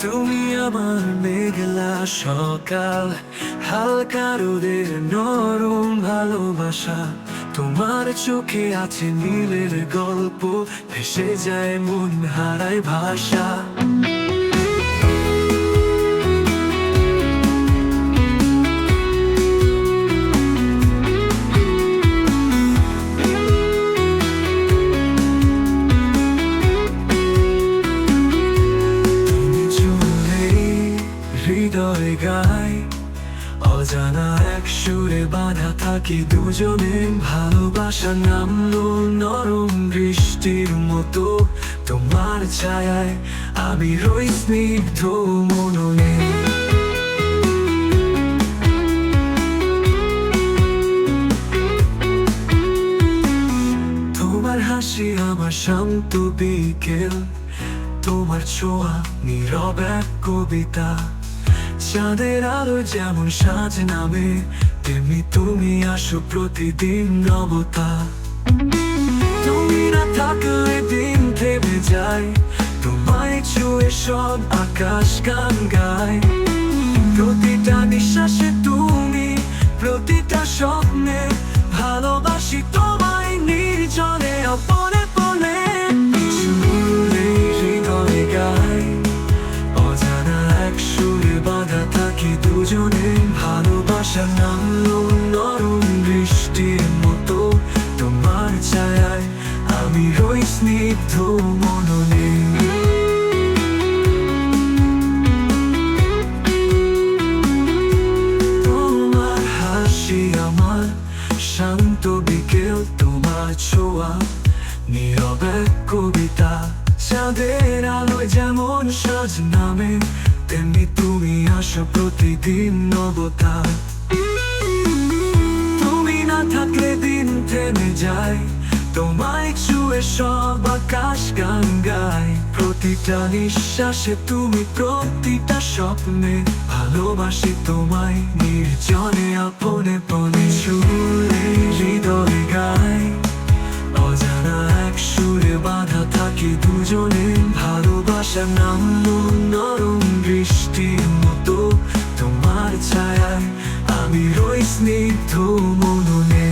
তুমি আমার মেঘলা সকাল, হালকা রোদের নরম ভালোবাসা। তোমার চোখে আছে নীলের গল্প, ভেসে যায় মন হারায় ভাষা। বাধা থাকি দুজনে, ভালোবাসা নামলো নরম বৃষ্টির মতো। তোমার ছায়ায় আমি রই স্নিগ্ধ মননে। তোমার হাসি আমার শান্ত বিকেল, তোমার ছোঁয়া নীরব এক কবিতা। চাঁদের আলো যেমন সাজ নামে তুমি আসো প্রতিদিন নবতা। তুমি না থাকলে দিন থেমে যায়। তোমায় ছুঁয়ে সব আকাশ গান গায়। প্রতিটা নিঃশ্বাসে তুমি, প্রতিটা স্বপ্নে ভালোবাসি তোমায় নির্জনে পনে সুরে হৃদয়ে গায়, অজানা এক সুরে বাধা থাকি দুজনে। ভালোবাসা নামলো স্নিগ্ধ আলোয় যেমন সাজ নামে, তেমনি তুমি আসো প্রতিদিন নবতা। তুমি না থাকলে দিন থেমে যায়, তোমায় ছুঁয়ে সব প্রতিটা নিঃশ্বাসে তুমি প্রতিটা স্বপ্নে ভালোবাসি তোমায়, নির্জনে আপনে পনে সুরে হৃদয় গায় অজানা এক সুরে বাধা থাকি দুজনে ভালোবাসা নামলো নরম বৃষ্টির মতো তোমার ছায়ায়। আমি রই স্নিগ্ধ মননে